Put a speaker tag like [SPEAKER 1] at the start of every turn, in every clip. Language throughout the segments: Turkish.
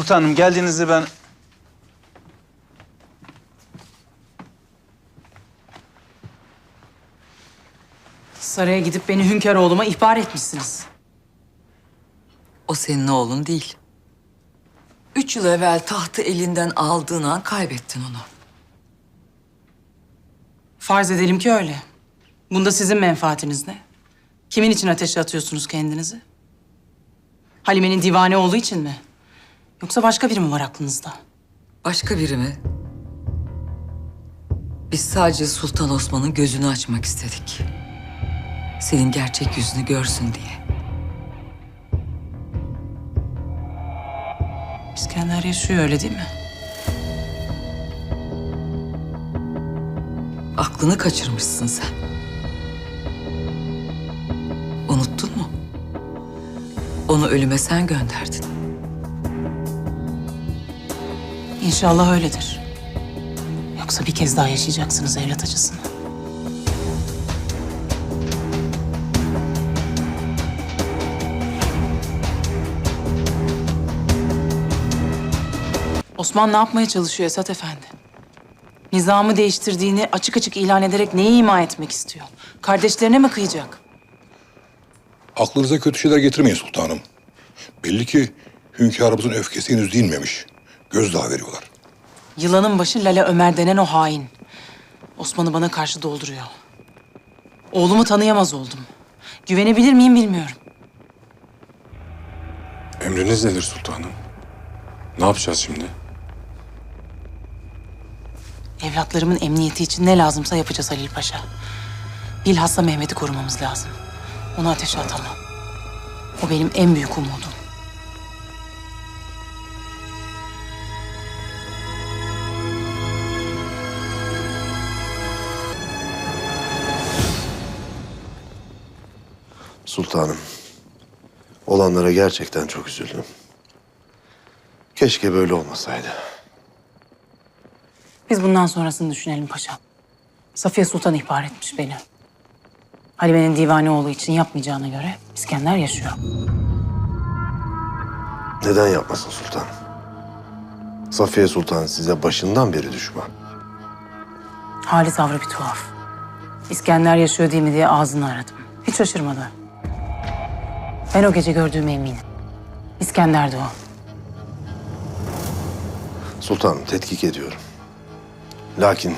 [SPEAKER 1] Sultanım geldiğinizde ben...
[SPEAKER 2] Saraya gidip beni hünkâr oğluma ihbar etmişsiniz.
[SPEAKER 3] O senin oğlun değil. Üç yıl evvel tahtı elinden aldığın an kaybettin onu.
[SPEAKER 2] Farz edelim ki öyle. Bunda sizin menfaatiniz ne? Kimin için ateşe atıyorsunuz kendinizi? Halime'nin divane olduğu için mi? Yoksa başka biri mi var aklınızda?
[SPEAKER 3] Başka biri mi? Biz sadece Sultan Osman'ın gözünü açmak istedik. Senin gerçek yüzünü görsün diye.
[SPEAKER 2] İskender yaşıyor öyle değil mi?
[SPEAKER 3] Aklını kaçırmışsın sen. Unuttun mu? Onu ölüme sen gönderdin.
[SPEAKER 2] İnşallah öyledir. Yoksa bir kez daha yaşayacaksınız evlat acısını. Osman ne yapmaya çalışıyor Esat Efendi? Nizamı değiştirdiğini açık açık ilan ederek neyi ima etmek istiyor? Kardeşlerine mi kıyacak?
[SPEAKER 4] Aklınıza kötü şeyler getirmeyin sultanım. Belli ki hünkârımızın öfkesi henüz dinmemiş. Gözdağı veriyorlar.
[SPEAKER 2] Yılanın başı Lale Ömer denen o hain. Osman'ı bana karşı dolduruyor. Oğlumu tanıyamaz oldum. Güvenebilir miyim bilmiyorum.
[SPEAKER 5] Emriniz nedir sultanım? Ne yapacağız şimdi?
[SPEAKER 2] Evlatlarımın emniyeti için ne lazımsa yapacağız Halil Paşa. Bilhassa Mehmet'i korumamız lazım. Onu ateşe atamam. O benim en büyük umudum.
[SPEAKER 6] Sultanım, olanlara gerçekten çok üzüldüm. Keşke böyle olmasaydı.
[SPEAKER 2] Biz bundan sonrasını düşünelim paşa. Safiye Sultan ihbar etmiş beni. Halime'nin divane oğlu için yapmayacağına göre İskender yaşıyor.
[SPEAKER 6] Neden yapmasın sultanım? Safiye Sultan size başından beri düşman.
[SPEAKER 2] Hali tavrı bir tuhaf. İskender yaşıyor değil mi diye ağzını aradım. Hiç şaşırmadı. Ben o gece gördüğüme eminim. İskender'di o.
[SPEAKER 6] Sultanım tetkik ediyorum. Lakin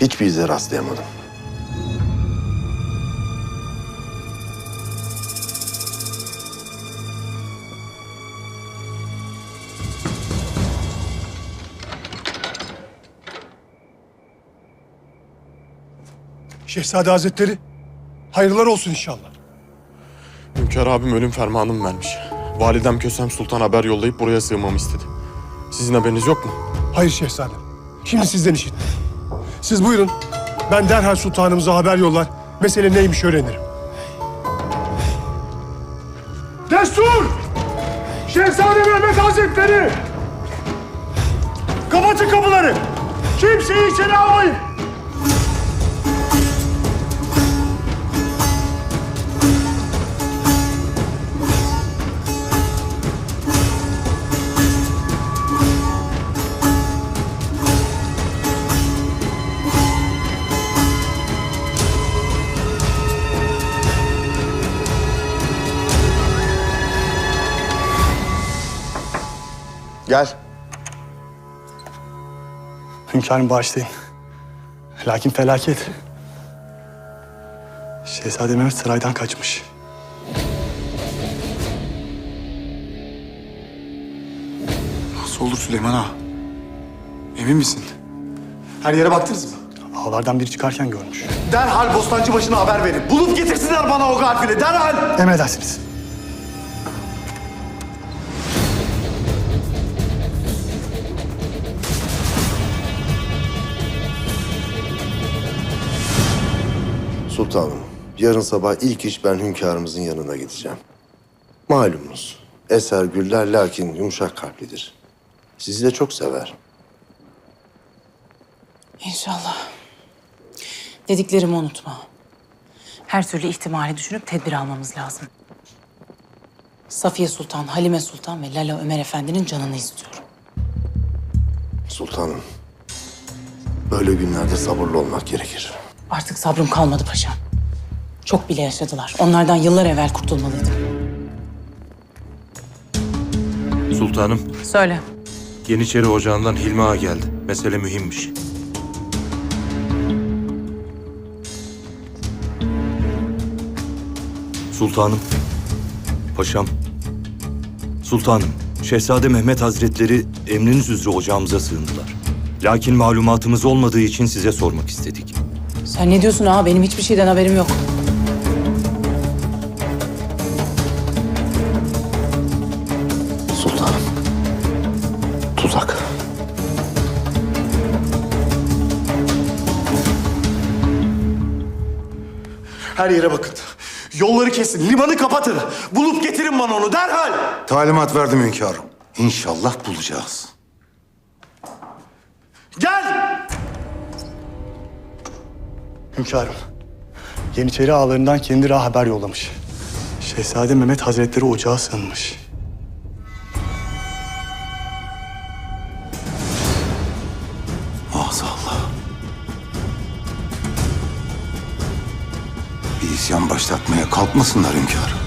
[SPEAKER 6] hiçbir ize rastlayamadım.
[SPEAKER 7] Şehzade Hazretleri, hayırlar olsun inşallah.
[SPEAKER 5] Hünkâr abim ölüm fermanımı vermiş. Validem Kösem Sultan haber yollayıp buraya sığmamı istedi. Sizin haberiniz yok mu?
[SPEAKER 7] Hayır şehzadem. Şimdi sizden işittim. Siz buyurun. Ben derhal sultanımıza haber yollar. Mesele neymiş öğrenirim. Destur! Şehzade Mehmet Hazretleri! Kapatın kapıları! Kimseyi içeri almayın!
[SPEAKER 6] Gel.
[SPEAKER 8] Hünkârım bağışlayın. Lakin felaket. Şehzade Mehmet saraydan kaçmış.
[SPEAKER 9] Nasıl olur Süleyman ağa? Emin misin? Her yere baktınız mı?
[SPEAKER 8] Ağlardan biri çıkarken görmüş.
[SPEAKER 9] Derhal Bostancı başına haber verin. Bulup getirsinler bana o gafili. Derhal!
[SPEAKER 8] Emredersiniz.
[SPEAKER 6] Sultanım, yarın sabah ilk iş ben hünkârımızın yanına gideceğim. Malumunuz, eser güller lakin yumuşak kalplidir. Sizi de çok sever.
[SPEAKER 2] İnşallah. Dediklerimi unutma. Her türlü ihtimali düşünüp tedbir almamız lazım. Safiye Sultan, Halime Sultan ve Lala Ömer Efendi'nin canını istiyorum.
[SPEAKER 6] Sultanım, böyle günlerde sabırlı olmak gerekir.
[SPEAKER 2] Artık sabrım kalmadı paşam. Çok bile yaşadılar. Onlardan yıllar evvel kurtulmalıydım.
[SPEAKER 1] Sultanım,
[SPEAKER 2] Söyle.
[SPEAKER 1] Yeniçeri Ocağı'ndan Hilmi Ağa geldi. Mesele mühimmiş. Sultanım, paşam, sultanım, Şehzade Mehmet Hazretleri emriniz üzere ocağımıza sığındılar. Lakin malumatımız olmadığı için size sormak istedik.
[SPEAKER 2] Sen ne diyorsun ha? Benim hiçbir şeyden haberim yok.
[SPEAKER 6] Sultanım, tuzak.
[SPEAKER 9] Her yere bakın. Yolları kesin, limanı kapatın. Bulup getirin bana onu derhal.
[SPEAKER 10] Talimat verdim hünkârım. İnşallah bulacağız.
[SPEAKER 8] Hünkârım. Yeniçeri ağalarından Kendira haber yollamış. Şehzade Mehmet Hazretleri ocağa sığınmış.
[SPEAKER 10] Maazallah. Bir isyan başlatmaya kalkmasınlar hünkârım.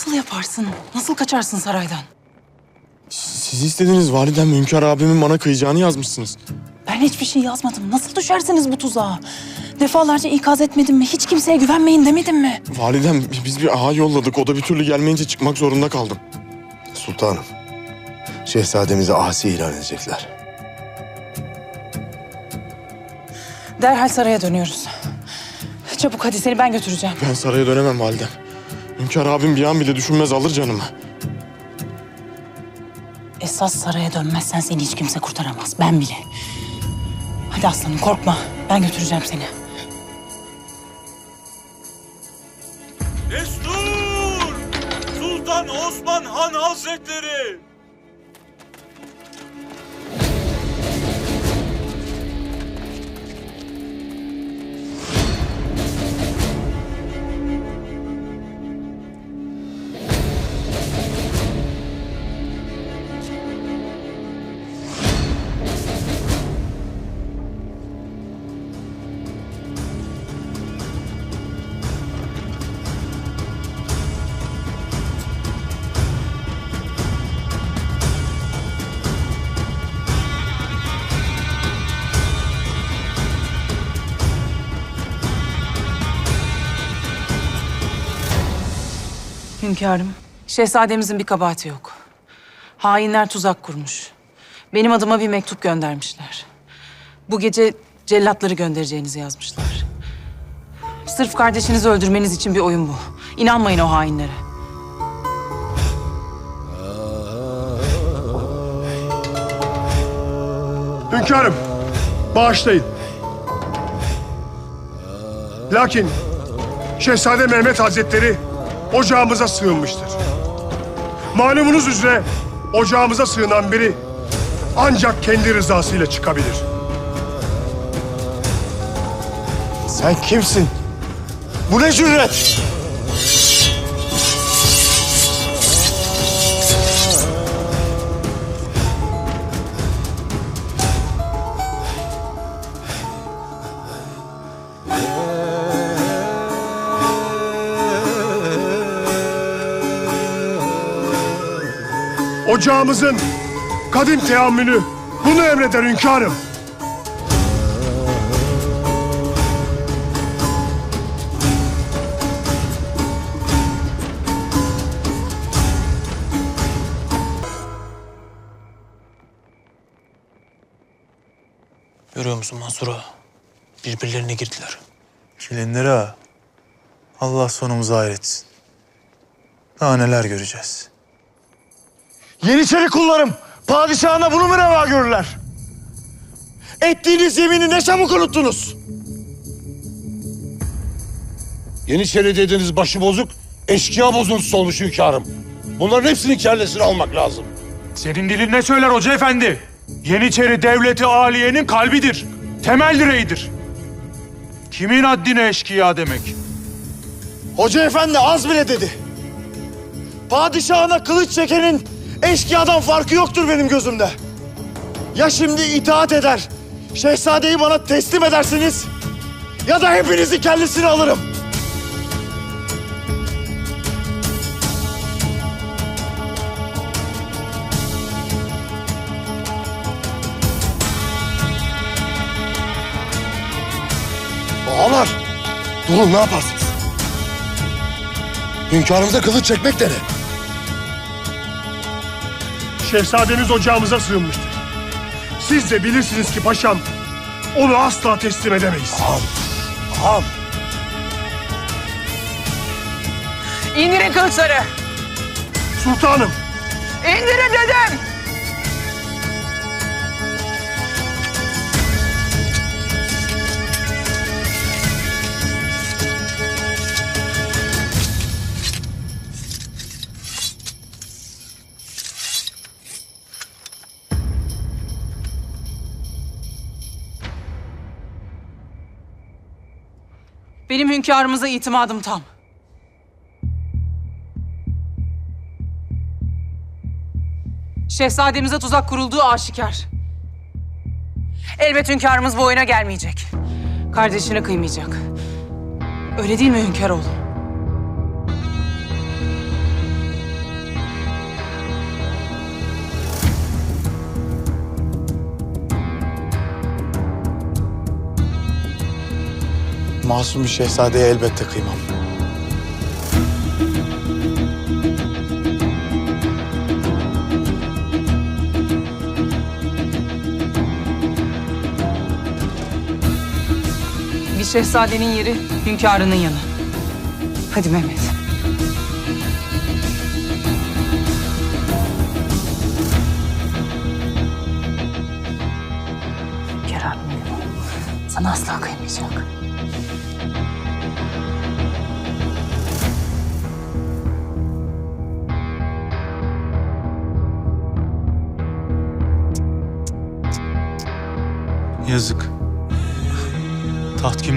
[SPEAKER 2] Nasıl yaparsın? Nasıl kaçarsın saraydan?
[SPEAKER 5] Siz istediniz validem Hünkar abimin bana kıyacağını yazmışsınız.
[SPEAKER 2] Ben hiçbir şey yazmadım. Nasıl düşersiniz bu tuzağa? Defalarca ikaz etmedim mi? Hiç kimseye güvenmeyin demedim mi?
[SPEAKER 5] Validem biz bir ağa yolladık. O da bir türlü gelmeyince çıkmak zorunda kaldım.
[SPEAKER 6] Sultanım, şehzademizi asi ilan edecekler.
[SPEAKER 2] Derhal saraya dönüyoruz. Çabuk hadi seni ben götüreceğim.
[SPEAKER 5] Ben saraya dönemem validem. Hünkar abim bir an bile düşünmez alır canımı.
[SPEAKER 2] Esas saraya dönmezsen seni hiç kimse kurtaramaz. Ben bile. Hadi aslanım korkma. Ben götüreceğim seni.
[SPEAKER 1] Destur! Sultan Osman Han Hazretleri!
[SPEAKER 2] Hünkârım, şehzademizin bir kabahati yok. Hainler tuzak kurmuş. Benim adıma bir mektup göndermişler. Bu gece cellatları göndereceğinizi yazmışlar. Sırf kardeşinizi öldürmeniz için bir oyun bu. İnanmayın o hainlere.
[SPEAKER 7] Hünkârım, bağışlayın. Lakin Şehzade Mehmet Hazretleri ocağımıza sığınmıştır. Malumunuz üzere ocağımıza sığınan biri ancak kendi rızasıyla çıkabilir.
[SPEAKER 9] Sen kimsin? Bu ne cüret?
[SPEAKER 7] Ocağımızın kadim teamülü bunu emreder hünkârım.
[SPEAKER 11] Görüyor musun Mansur ağa? Birbirlerine girdiler.
[SPEAKER 9] Kilinleri ha. Allah sonumuzu hayretsin. Daha neler göreceğiz.
[SPEAKER 8] Yeniçeri kullarım padişahına bunu mu reva görürler? Ettiğiniz yemini ne çabuk unuttunuz.
[SPEAKER 12] Yeniçeri dediğiniz başı bozuk, eşkıya bozuntusu olmuş hünkârım. Bunların hepsinin kellesini almak lazım.
[SPEAKER 13] Senin dilin ne söyler hoca efendi? Yeniçeri devleti aliyenin kalbidir. Temel direğidir. Kimin haddine eşkıya demek?
[SPEAKER 8] Hoca efendi az bile dedi. Padişahına kılıç çekenin eşkıyadan farkı yoktur benim gözümde. Ya şimdi itaat eder, şehzadeyi bana teslim edersiniz ya da hepinizi kellesini alırım.
[SPEAKER 12] Ağalar, durun ne yaparsınız? Hünkârımıza kılıç çekmek de ne?
[SPEAKER 7] Şehzadeniz ocağımıza sığınmıştır. Siz de bilirsiniz ki paşam onu asla teslim edemeyiz.
[SPEAKER 12] Ağam,
[SPEAKER 2] İndirin kılıçları.
[SPEAKER 7] Sultanım,
[SPEAKER 2] İndirin dedim. Benim hünkârımıza itimadım tam. Şehzademize tuzak kurulduğu aşikar. Elbet hünkârımız bu oyuna gelmeyecek. Kardeşine kıymayacak. Öyle değil mi hünkâroğlu?
[SPEAKER 8] Masum bir şehzadeye elbette kıymam.
[SPEAKER 2] Bir şehzadenin yeri hünkârının yanı. Hadi Mehmet. Sana asla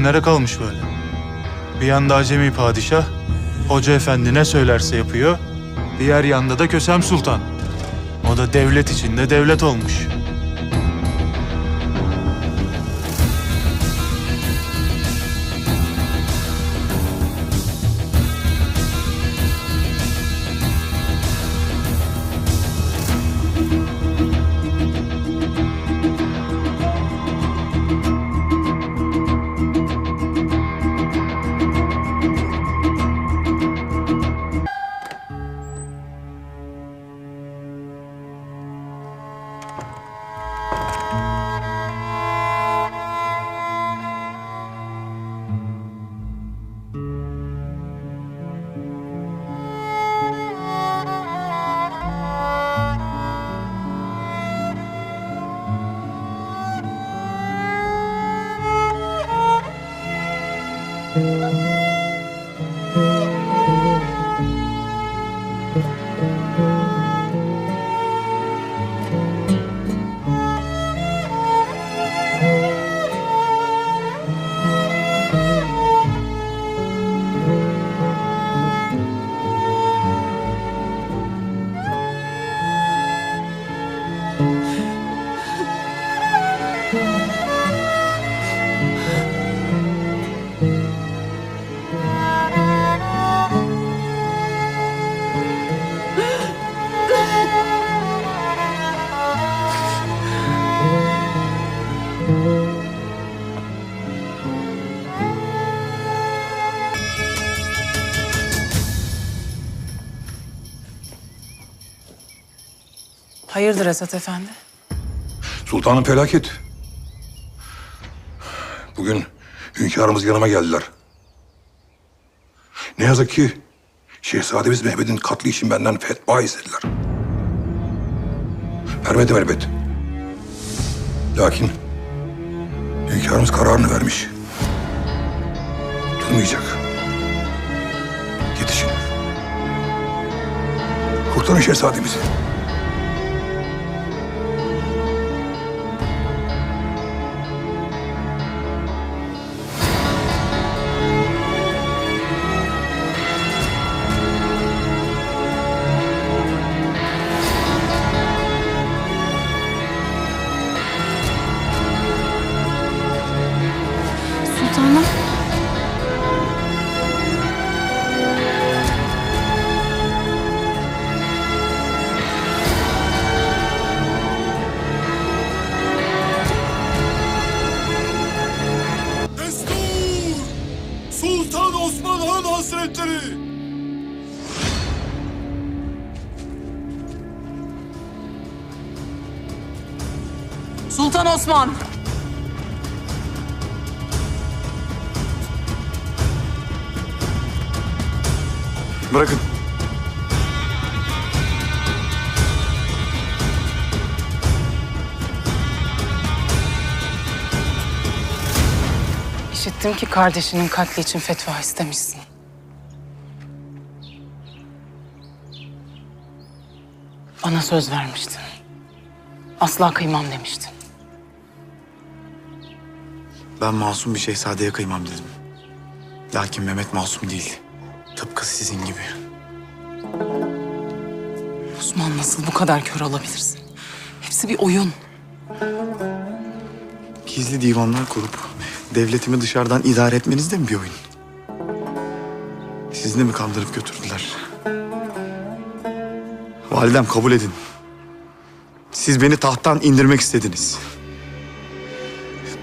[SPEAKER 13] kimlere kalmış böyle? Bir yanda acemi padişah, hoca efendi ne söylerse yapıyor. Diğer yanda da Kösem Sultan. O da devlet içinde devlet olmuş. Hayırdır Esat Efendi?
[SPEAKER 4] Sultanım felaket. Bugün hünkârımız yanıma geldiler. Ne yazık ki Şehzademiz Mehmet'in katli için benden fetva istediler. Vermedim elbet. Lakin hünkârımız kararını vermiş. Durmayacak. Yetişin. Kurtarın şehzademizi.
[SPEAKER 7] Osman.
[SPEAKER 9] Bırakın.
[SPEAKER 2] İşittim ki kardeşinin katli için fetva istemişsin. Bana söz vermiştin. Asla kıymam demiştin.
[SPEAKER 9] Ben masum bir şehzadeye kıymam dedim. Lakin Mehmet masum değil. Tıpkı sizin gibi.
[SPEAKER 2] Osman nasıl bu kadar kör olabilirsin? Hepsi bir oyun.
[SPEAKER 9] Gizli divanlar kurup devletimi dışarıdan idare etmeniz de mi bir oyun? Sizi de mi kandırıp götürdüler? Validem kabul edin. Siz beni tahttan indirmek istediniz.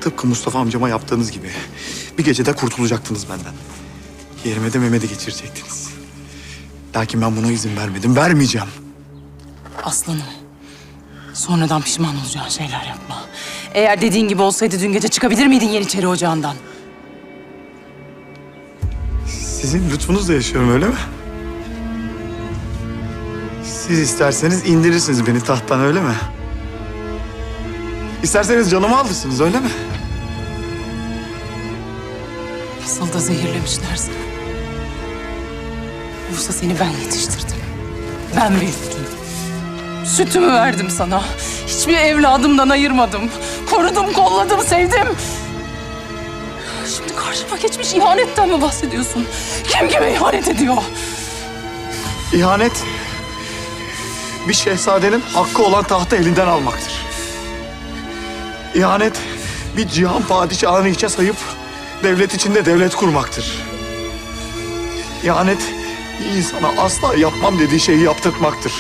[SPEAKER 9] Tıpkı Mustafa amcama yaptığınız gibi. Bir gecede kurtulacaktınız benden. Yerime de Mehmet'i geçirecektiniz. Lakin ben buna izin vermedim. Vermeyeceğim.
[SPEAKER 2] Aslanım. Sonradan pişman olacağın şeyler yapma. Eğer dediğin gibi olsaydı dün gece çıkabilir miydin Yeniçeri Ocağı'ndan?
[SPEAKER 9] Sizin lütfunuzla yaşıyorum öyle mi? Siz isterseniz indirirsiniz beni tahttan öyle mi? İsterseniz canımı alırsınız öyle mi?
[SPEAKER 2] Nasıl da zehirlemişlerse. Oysa seni ben yetiştirdim. Ben büyüttüm. Sütümü verdim sana. Hiçbir evladımdan ayırmadım. Korudum, kolladım, sevdim. Şimdi karşıma geçmiş ihanetten mi bahsediyorsun? Kim kime ihanet ediyor?
[SPEAKER 9] İhanet bir şehzadenin hakkı olan tahtı elinden almaktır. İhanet bir cihan padişahını içe sayıp devlet içinde devlet kurmaktır. İhanet insana asla yapmam dediği şeyi yaptırtmaktır.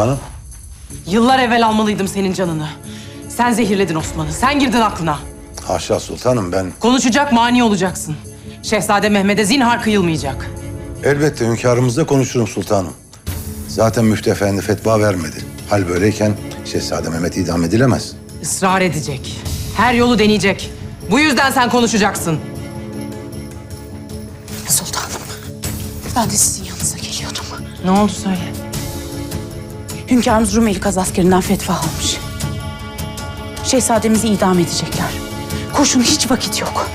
[SPEAKER 10] Sultanım.
[SPEAKER 2] Yıllar evvel almalıydım senin canını. Sen zehirledin Osman'ı. Sen girdin aklına.
[SPEAKER 10] Haşa sultanım ben
[SPEAKER 2] Konuşacak, mani olacaksın. Şehzade Mehmet'e zinhar kıyılmayacak.
[SPEAKER 10] elbette hünkârımızla konuşurum sultanım. Zaten Müftü Efendi fetva vermedi. Hal böyleyken Şehzade Mehmet idam edilemez.
[SPEAKER 2] Israr edecek. Her yolu deneyecek. Bu yüzden sen konuşacaksın.
[SPEAKER 14] Sultanım, ben de sizin yanınıza geliyordum.
[SPEAKER 2] Ne oldu söyle.
[SPEAKER 14] Hünkârımız Rumeli Kaz askerinden fetva almış. Şehzademizi idam edecekler. Koşun hiç vakit yok.